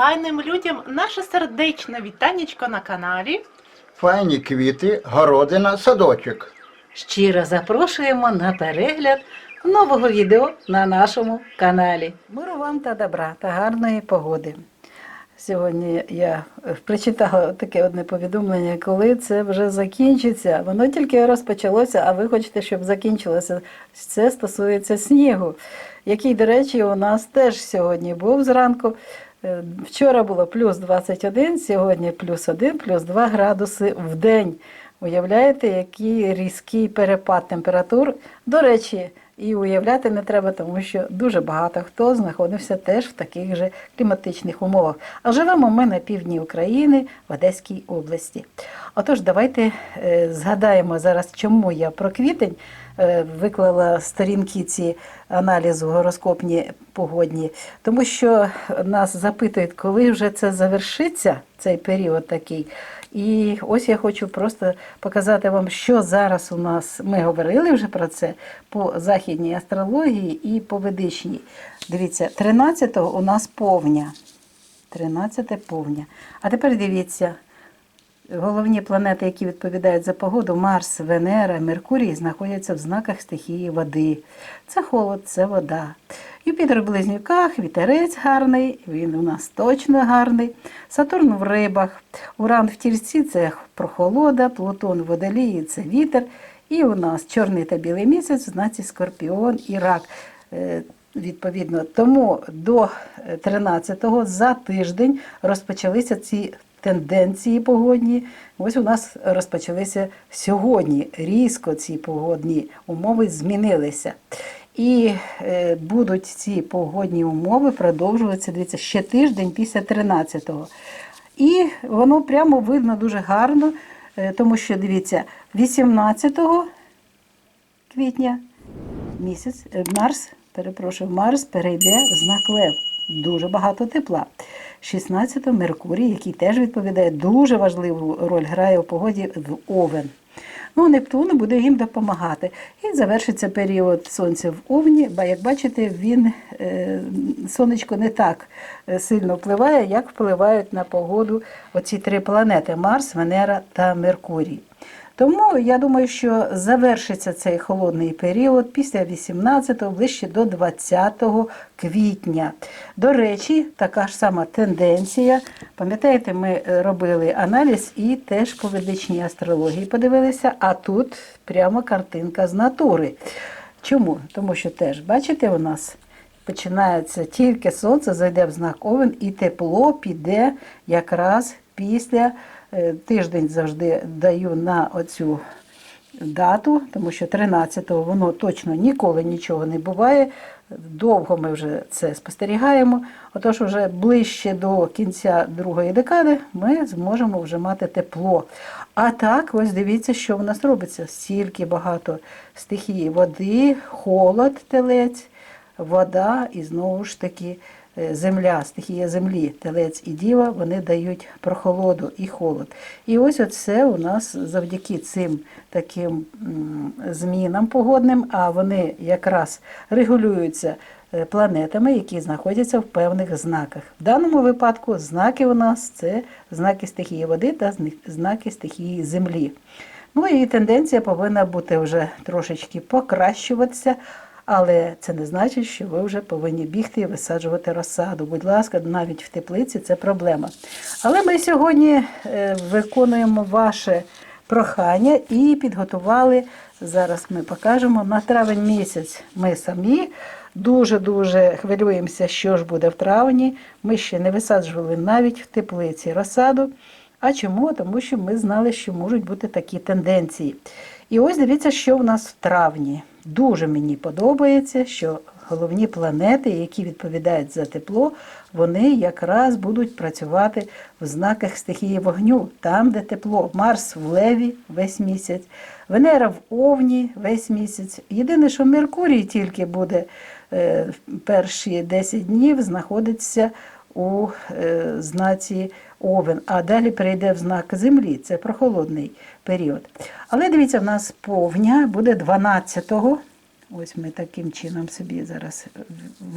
файним людям наше сердечне вітанечко на каналі. Файні квіти, городина, садочок. Щиро запрошуємо на перегляд нового відео на нашому каналі. Миру вам та добра та гарної погоди. Сьогодні я е, прочитала таке одне повідомлення, коли це вже закінчиться. Воно тільки розпочалося, а ви хочете, щоб закінчилося. Це стосується снігу, який, до речі, у нас теж сьогодні був зранку. Е, Вчора було плюс 21, сьогодні плюс 1, плюс 2 градуси в день. Уявляєте, який різкий перепад температур. До речі, і уявляти не треба, тому що дуже багато хто знаходився теж в таких же кліматичних умовах. А живемо ми на півдні України в Одеській області. Отож, давайте е, згадаємо зараз, чому я про квітень виклала сторінки ці аналізу гороскопні погодні, тому що нас запитують, коли вже це завершиться, цей період такий. І ось я хочу просто показати вам, що зараз у нас. Ми говорили вже про це по західній астрології і по ведичній. Дивіться, 13-го у нас повня. 13 повня. А тепер дивіться, головні планети, які відповідають за погоду, Марс, Венера, Меркурій, знаходяться в знаках стихії води. Це холод, це вода. Юпітер в близнюках, вітерець гарний, він у нас точно гарний. Сатурн в рибах, Уран в тільці це прохолода, Плутон в водолії це вітер. І у нас чорний та білий місяць в знаці Скорпіон і рак. Е, Відповідно, тому до 13-го за тиждень розпочалися ці тенденції погодні. Ось у нас розпочалися сьогодні. Різко ці погодні умови змінилися. І е, будуть ці погодні умови продовжуватися дивіться, ще тиждень після 13-го. І воно прямо видно дуже гарно, е, тому що дивіться, 18 квітня місяць, е, Марс, перепрошую, Марс перейде в знак Лев. Дуже багато тепла. 16 Меркурій, який теж відповідає, дуже важливу роль грає у погоді в Овен. Ну, Нептун буде їм допомагати. І завершиться період сонця в Овні, бо як бачите, він, е, сонечко не так е, сильно впливає, як впливають на погоду оці три планети Марс, Венера та Меркурій. Тому я думаю, що завершиться цей холодний період після 18-го, ближче до 20 квітня. До речі, така ж сама тенденція. Пам'ятаєте, ми е, робили аналіз і теж по ведичній астрології подивилися, а тут прямо картинка з натури. Чому? Тому що теж, бачите, у нас починається тільки сонце, зайде в знак Овен, і тепло піде якраз після тиждень завжди даю на оцю дату, тому що 13-го воно точно ніколи нічого не буває. Довго ми вже це спостерігаємо. Отож, вже ближче до кінця другої декади ми зможемо вже мати тепло. А так, ось дивіться, що в нас робиться. Стільки багато стихії води, холод, телець, вода і знову ж таки е, земля, стихія землі, телець і діва, вони дають прохолоду і холод. І ось оце у нас завдяки цим таким змінам погодним, а вони якраз регулюються е, планетами, які знаходяться в певних знаках. В даному випадку знаки у нас це знаки стихії води та знаки стихії землі. Ну і тенденція повинна бути вже трошечки покращуватися. Але це не значить, що ви вже повинні бігти і висаджувати розсаду. Будь ласка, навіть в теплиці це проблема. Але ми сьогодні е, виконуємо ваше прохання і підготували. Зараз ми покажемо на травень місяць. Ми самі дуже-дуже хвилюємося, що ж буде в травні. Ми ще не висаджували навіть в теплиці розсаду. А чому? Тому що ми знали, що можуть бути такі тенденції. І ось дивіться, що в нас в травні. Дуже мені подобається, що головні планети, які відповідають за тепло, вони якраз будуть працювати в знаках стихії вогню, там, де тепло. Марс в Леві весь місяць, Венера в Овні весь місяць. Єдине, що Меркурій тільки буде е, перші 10 днів знаходитися у е, знаці Овен, а далі перейде в знак Землі. Це прохолодний період. Але дивіться, в нас повня буде 12 Ось ми таким чином собі зараз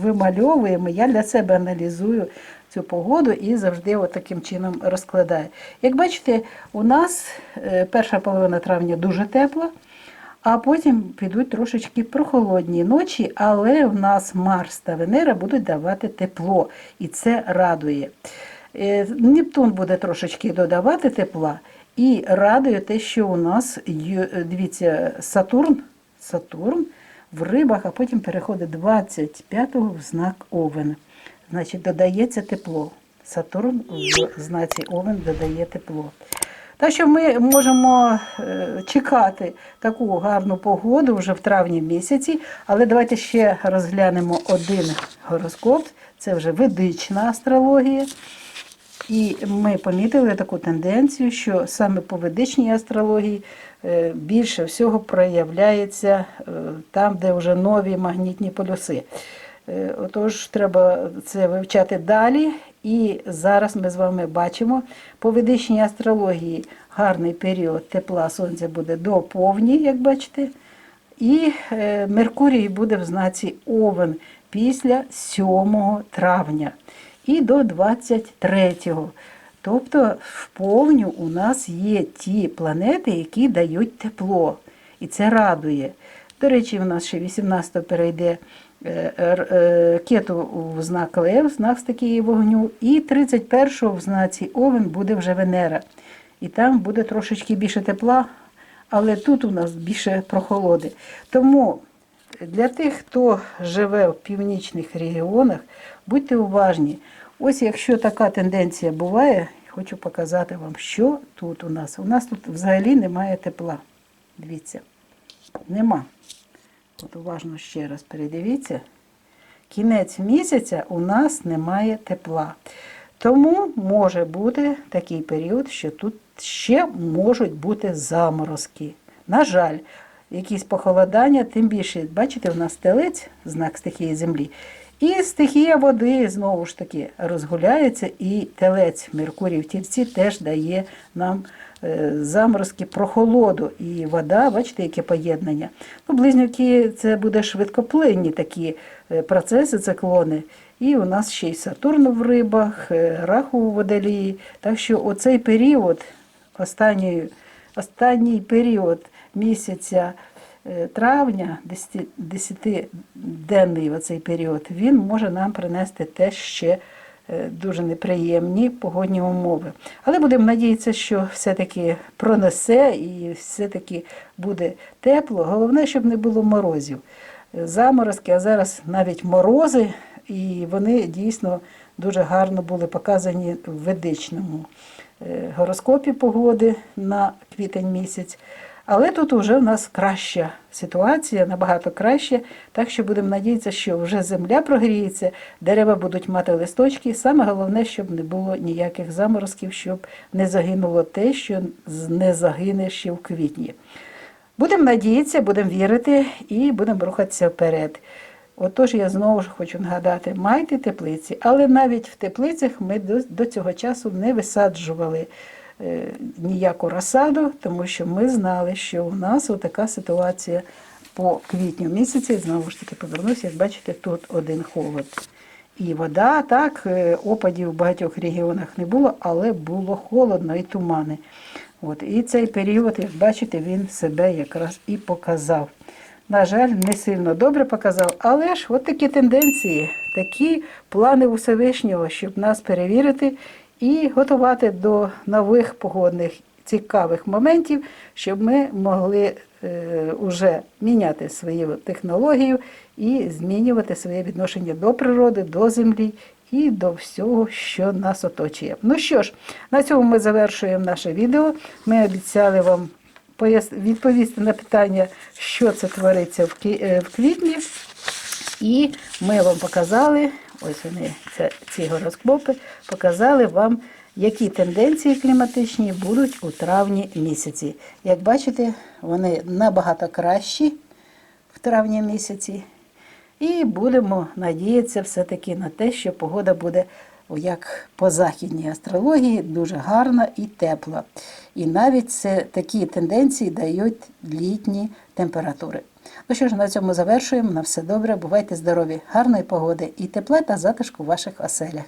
вимальовуємо. Я для себе аналізую цю погоду і завжди от таким чином розкладаю. Як бачите, у нас е, перша половина травня дуже тепла, а потім підуть трошечки прохолодні ночі, але в нас Марс та Венера будуть давати тепло, і це радує. Е, Нептун буде трошечки додавати тепла. І радує те, що у нас дивіться, Сатурн, Сатурн в рибах, а потім переходить 25-го в знак Овен. Значить, додається тепло. Сатурн в знаці Овен додає тепло. Так що ми можемо е, чекати таку гарну погоду вже в травні місяці, але давайте ще розглянемо один гороскоп. Це вже ведична астрологія. І ми помітили таку тенденцію, що саме по ведичній астрології е, більше всього проявляється е, там, де вже нові магнітні полюси. Отож, треба це вивчати далі. І зараз ми з вами бачимо по ведичній астрології гарний період тепла сонця буде до повні, як бачите. І е, Меркурій буде в знаці Овен після 7 травня і до 23-го. Тобто в повню у нас є ті планети, які дають тепло. І це радує. До речі, у нас ще 18-го перейде кету в знак Лев, знак стихії вогню, і 31-го в знаці Овен буде вже Венера. І там буде трошечки більше тепла, але тут у нас більше прохолоди. Тому для тих, хто живе в північних регіонах, будьте уважні. Ось якщо така тенденція буває, хочу показати вам, що тут у нас. У нас тут взагалі немає тепла. Дивіться, нема. От уважно ще раз передивіться. Кінець місяця у нас немає тепла. Тому може бути такий період, що тут ще можуть бути заморозки. На жаль, якісь похолодання, тим більше, бачите, у нас телець, знак стихії землі. І стихія води знову ж таки розгуляється, і телець Меркурій в тільці теж дає нам заморозки прохолоду. І вода, бачите, яке поєднання. Ну, близнюки це буде швидкоплинні такі е, процеси, циклони. І у нас ще й Сатурн в рибах, е, Раху у водолії. Так що оцей період, останній, останній період місяця е, травня, 10-денний оцей період, він може нам принести теж ще е, дуже неприємні погодні умови. Але будемо надіятися, що все-таки пронесе і все-таки буде тепло. Головне, щоб не було морозів. Е, Заморозки, а зараз навіть морози, і вони дійсно дуже гарно були показані в ведичному е, гороскопі погоди на квітень місяць. Але тут вже в нас краща ситуація, набагато краще. Так що будемо надіятися, що вже земля прогріється, дерева будуть мати листочки. Саме головне, щоб не було ніяких заморозків, щоб не загинуло те, що не загине ще в квітні. Будемо надіятися, будемо вірити і будемо рухатися вперед. Отож, я знову ж хочу нагадати, майте теплиці, але навіть в теплицях ми до, цього часу не висаджували ніяку розсаду, тому що ми знали, що у нас така ситуація по квітню місяці. Знову ж таки повернуся, як бачите, тут один холод. І вода, так, е, опадів в багатьох регіонах не було, але було холодно і тумани. От, і цей період, як бачите, він себе якраз і показав. На жаль, не сильно добре показав, але ж от такі тенденції, такі плани у Всевишнього, щоб нас перевірити і готувати до нових погодних цікавих моментів, щоб ми могли е, уже міняти свою технологію і змінювати своє відношення до природи, до землі і до всього, що нас оточує. Ну що ж, на цьому ми завершуємо наше відео. Ми обіцяли вам відповісти на питання, що це твориться в е, в квітні. І ми вам показали, ось вони, ці гороскопи, показали вам, які тенденції кліматичні будуть у травні місяці. Як бачите, вони набагато кращі в травні місяці. І будемо надіятися все-таки на те, що погода буде, як по західній астрології, дуже гарна і тепла. І навіть це такі тенденції дають літні температури. Ну що ж, на цьому завершуємо. На все добре, бувайте здорові, гарної погоди і тепла та затишку в ваших оселях.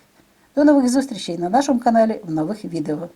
До нових зустрічей на нашому каналі в нових відео.